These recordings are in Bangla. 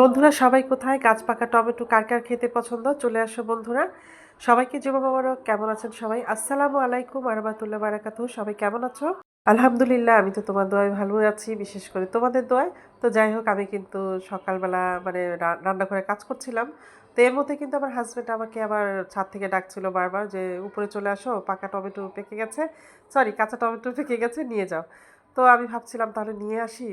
বন্ধুরা, সবাই কোথায়? গাছ পাকা টমেটো কার কার খেতে পছন্দ? চলে আসো বন্ধুরা। সবাইকে জুমা মোবারক। কেমন আছেন সবাই? আসসালামু আলাইকুম আরবাতুল্লাহ বারাকাতু সবাই কেমন আছো? আলহামদুলিল্লাহ, আমি তো তোমার দোয়ায় ভালো আছি, বিশেষ করে তোমাদের দোয়ায়। তো যাই হোক, আমি কিন্তু সকালবেলা মানে রান্নাঘরে কাজ করছিলাম। তো এর মধ্যে কিন্তু আমার হাজব্যান্ড আমাকে আবার ছাদ থেকে ডাকছিল বারবার যে, উপরে চলে আসো, পাকা টমেটো পেকে গেছে। সরি কাঁচা টমেটো পেকে গেছে, নিয়ে যাও। তো আমি ভাবছিলাম তাহলে নিয়ে আসি।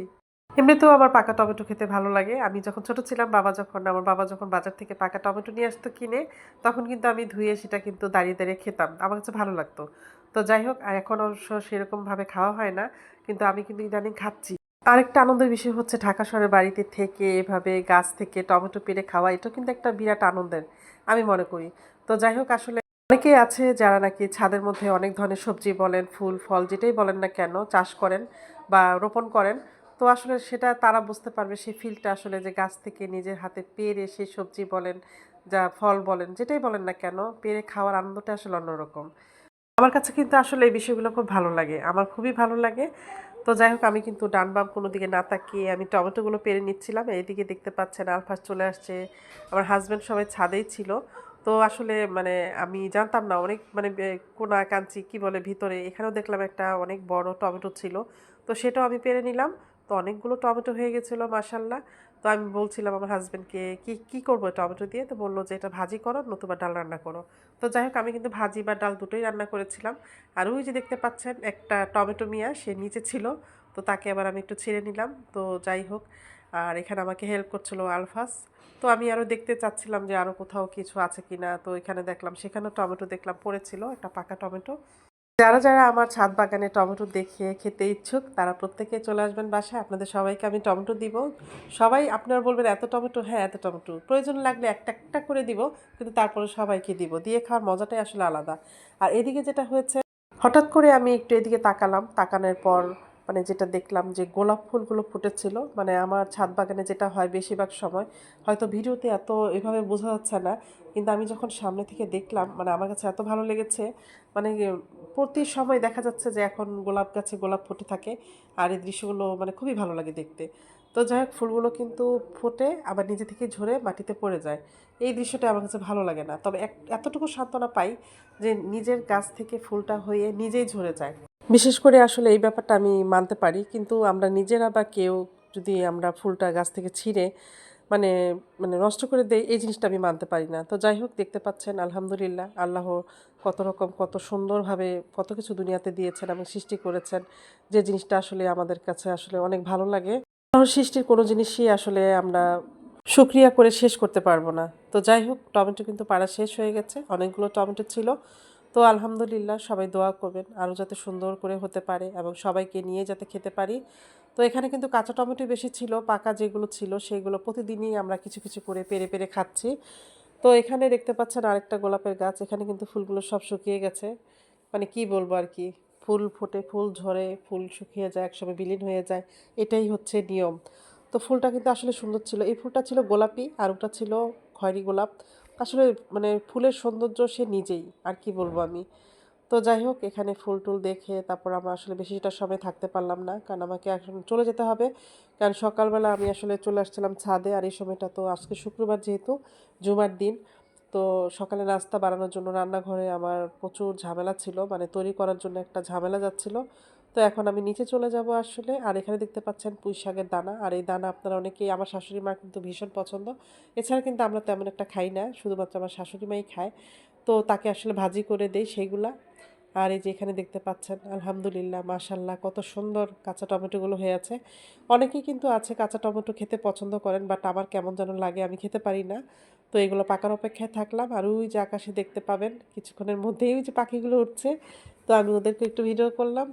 এমনিতেও আমার পাকা টমেটো খেতে ভালো লাগে। আমি যখন ছোট ছিলাম, বাবা যখন, আমার বাবা যখন বাজার থেকে পাকা টমেটো নিয়ে আসতো কিনে, তখন কিন্তু আমি ধুয়ে সেটা কিন্তু দাঁড়িয়ে দাঁড়িয়ে খেতাম। আমার কাছে ভালো লাগতো। তো যাই হোক, আর এখন অবশ্য সেরকমভাবে খাওয়া হয় না, কিন্তু আমি কিন্তু ইদানিং খাচ্ছি। আরেকটা আনন্দের বিষয় হচ্ছে ঢাকা শহরের বাড়িতে থেকে এভাবে গাছ থেকে টমেটো পেরে খাওয়া এটা কিন্তু একটা বিরাট আনন্দের, আমি মনে করি। তো যাই হোক, আসলে অনেকেই আছে যারা নাকি ছাদের মধ্যে অনেক ধরনের সবজি বলেন, ফুল, ফল যেটাই বলেন না কেন, চাষ করেন বা রোপণ করেন তো আসলে সেটা তারা বুঝতে পারবে, সেই ফিলটা আসলে যে গাছ থেকে নিজের হাতে পেরে সেই সবজি বলেন, যা ফল বলেন, যেটাই বলেন না কেন, পেরে খাওয়ার আনন্দটা আসলে অন্যরকম। আমার কাছে কিন্তু আসলে এই বিষয়গুলো খুব ভালো লাগে, আমার খুবই ভালো লাগে। তো যাই হোক, আমি কিন্তু ডান বাম কোনো দিকে না তাকিয়ে আমি টমেটোগুলো পেরে নিচ্ছিলাম, এইদিকে দেখতে পাচ্ছেন আলফাস চলে আসছে, আমার হাজব্যান্ড সবাই ছাদেই ছিল। তো আসলে মানে আমি জানতাম না, অনেক মানে কোনা কাঞ্চি কি বলে ভিতরে, এখানেও দেখলাম একটা অনেক বড় টমেটো ছিল। তো সেটাও আমি পেরে নিলাম। তো অনেকগুলো টমেটো হয়ে গেছিল মাসাল্লাহ তো আমি বলছিলাম আমার হাজব্যান্ডকে কি কি করব টমেটো দিয়ে? তো বলল যে, এটা ভাজি করো, নতুবা ডাল রান্না করো। তো যাই হোক, আমি কিন্তু ভাজি বা ডাল দুটোই রান্না করেছিলাম। আর ওই যে দেখতে পাচ্ছেন, একটা টমেটো মিয়া, সে নিচে ছিল। তো তাকে আবার আমি একটু ছেড়ে নিলাম। তো যাই হোক, আর এখানে আমাকে হেল্প করছিল আলফাস। তো আমি আরও দেখতে চাচ্ছিলাম যে, আরও কোথাও কিছু আছে কিনা। তো এখানে দেখলাম, সেখানেও টমেটো দেখলাম পড়েছিল, একটা পাকা টমেটো। যারা যারা আমার ছাদ বাগানে টমেটো দেখে খেতে ইচ্ছুক, তারা প্রত্যেকে চলে আসবেন বাসায়। আপনাদের সবাইকে আমি টমেটো দিব। সবাই আপনারা বলবেন, এত টমেটো? হ্যাঁ এত টমেটো। প্রয়োজন লাগলে একটা একটা করে দিব, কিন্তু তারপরে সবাইকে দিব। দিয়ে খাওয়ার মজাটাই আসলে আলাদা। আর এদিকে যেটা হয়েছে, হঠাৎ করে আমি একটু এদিকে তাকালাম। তাকানোর পর মানে যেটা দেখলাম যে গোলাপ ফুলগুলো ফুটেছিল মানে আমার ছাদ বাগানে যেটা হয় বেশিরভাগ সময়, হয়তো ভিডিওতে এত এভাবে বোঝা যাচ্ছে না, কিন্তু আমি যখন সামনে থেকে দেখলাম মানে আমার কাছে এত ভালো লেগেছে মানে প্রতি সময় দেখা যাচ্ছে যে এখন গোলাপ গাছে গোলাপ ফুটে থাকে, আর এই দৃশ্যগুলো মানে খুবই ভালো লাগে দেখতে। তো যাই হোক, ফুলগুলো কিন্তু ফুটে, আবার নিজে থেকে ঝরে মাটিতে পড়ে যায়। এই দৃশ্যটা আমার কাছে ভালো লাগে না। তবে এক, এতটুকু সান্ত্বনা পাই যে নিজের গাছ থেকে ফুলটা হয়ে নিজেই ঝরে যায়। বিশেষ করে আসলে এই ব্যাপারটা আমি মানতে পারি, কিন্তু আমরা নিজেরা বা কেউ যদি আমরা ফুলটা গাছ থেকে ছিঁড়ে মানে মানে নষ্ট করে দেয় এই জিনিসটা আমি মানতে পারি না। তো যাই হোক, দেখতে পাচ্ছেন, আলহামদুলিল্লাহ, আল্লাহ কত রকম, কত সুন্দরভাবে কত কিছু দুনিয়াতে দিয়েছেন এবং সৃষ্টি করেছেন। যে জিনিসটা আসলে আমাদের কাছে আসলে অনেক ভালো লাগে। আল্লাহর সৃষ্টির কোনো জিনিসই আসলে আমরা শুক্রিয়া করে শেষ করতে পারব না। তো যাই হোক, টমেটো কিন্তু পাড়া শেষ হয়ে গেছে। অনেকগুলো টমেটো ছিল। তো আলহামদুলিল্লাহ সবাই দোয়া করবেন আরও যাতে সুন্দর করে হতে পারে এবং সবাইকে নিয়ে যাতে খেতে পারি। তো এখানে কিন্তু কাঁচা টমেটো বেশি ছিল, পাকা যেগুলো ছিল সেগুলো প্রতিদিনই আমরা কিছু কিছু করে পেরে পেরে খাচ্ছি। তো এখানে দেখতে পাচ্ছেন আরেকটা গোলাপের গাছ, এখানে কিন্তু ফুলগুলো সব শুকিয়ে গেছে। মানে কি বলব আর কি, ফুল ফোটে, ফুল ঝরে, ফুল শুকিয়ে যায়, একসময় বিলীন হয়ে যায়, এটাই হচ্ছে নিয়ম। তো ফুলটা কিন্তু আসলে সুন্দর ছিল। এই ফুলটা ছিল গোলাপি আর ওটা ছিল খয়েরি গোলাপ। আসলে মানে ফুলের সৌন্দর্য সে নিজেই, আর কি বলব আমি। তো যাই হোক, এখানে ফুল টুল দেখে তারপর আমার আসলে বেশিটা সময় থাকতে পারলাম না, কারণ আমাকে এখন চলে যেতে হবে। কারণ সকালবেলা আমি আসলে চলে আসছিলাম ছাদে, আর এই সময়টা তো আজকে শুক্রবার যেহেতু, জুমার দিন। তো সকালে নাস্তা বানানোর জন্য রান্নাঘরে আমার প্রচুর ঝামেলা ছিল মানে তৈরি করার জন্য একটা ঝামেলা যাচ্ছিল। তো এখন আমি নিচে চলে যাব আসলে। আর এখানে দেখতে পাচ্ছেন পুঁই শাকের দানা। আর এই দানা আপনারা অনেকেই, আমার শাশুড়ি মা কিন্তু ভীষণ পছন্দ। এছাড়া কিন্তু আমরা তেমন একটা খাই না, শুধুমাত্র আমার শাশুড়ি মাই খায়। তো তাকে আসলে ভাজি করে দেই সেইগুলা আর এই যে এখানে দেখতে পাচ্ছেন, আলহামদুলিল্লাহ মাশাল্লাহ কত সুন্দর কাঁচা টমেটোগুলো হয়ে আছে। অনেকেই কিন্তু আছে কাঁচা টমেটো খেতে পছন্দ করেন, বাট আমার কেমন যেন লাগে, আমি খেতে পারি না। তো এগুলো পাকার অপেক্ষায় থাকলাম। আর ওই যে আকাশে দেখতে পাবেন, কিছুক্ষণের মধ্যেই ওই যে পাখিগুলো উঠছে। তো আমি ওদেরকে একটু ভিডিও করলাম।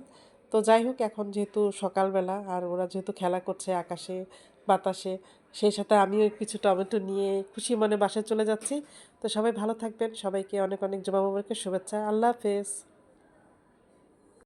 তো যাই হোক, এখন যেহেতু সকালবেলা আর ওরা যেহেতু খেলা করছে আকাশে, বাতাসে, সেই সাথে আমিও কিছু টমেটো নিয়ে খুশি মনে বাসায় চলে যাচ্ছি। তো সবাই ভালো থাকবেন, সবাইকে অনেক অনেক জমা শুভেচ্ছা। আল্লাহ হাফেজ।